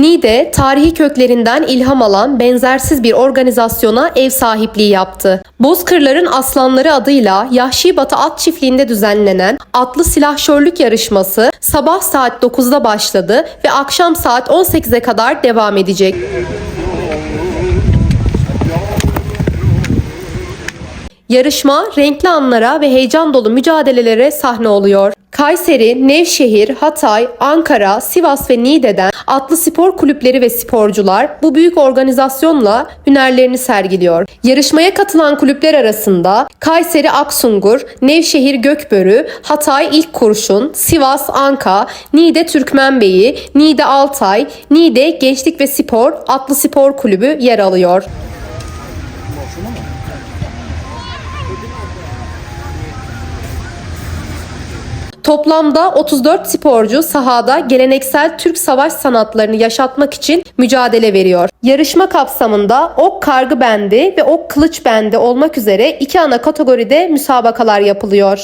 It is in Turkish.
Niğde, tarihi köklerinden ilham alan benzersiz bir organizasyona ev sahipliği yaptı. Bozkırların Aslanları adıyla Yahşi Batı At Çiftliği'nde düzenlenen atlı silahşörlük yarışması sabah saat 9'da başladı ve akşam saat 18'e kadar devam edecek. Yarışma renkli anlara ve heyecan dolu mücadelelere sahne oluyor. Kayseri, Nevşehir, Hatay, Ankara, Sivas ve Niğde'den atlı spor kulüpleri ve sporcular bu büyük organizasyonla hünerlerini sergiliyor. Yarışmaya katılan kulüpler arasında Kayseri Aksungur, Nevşehir Gökbörü, Hatay İlk Kurşun, Sivas Anka, Niğde Türkmenbeyi, Niğde Altay, Niğde Gençlik ve Spor Atlı Spor Kulübü yer alıyor. Toplamda 34 sporcu sahada geleneksel Türk savaş sanatlarını yaşatmak için mücadele veriyor. Yarışma kapsamında ok kargı bendi ve ok kılıç bendi olmak üzere iki ana kategoride müsabakalar yapılıyor.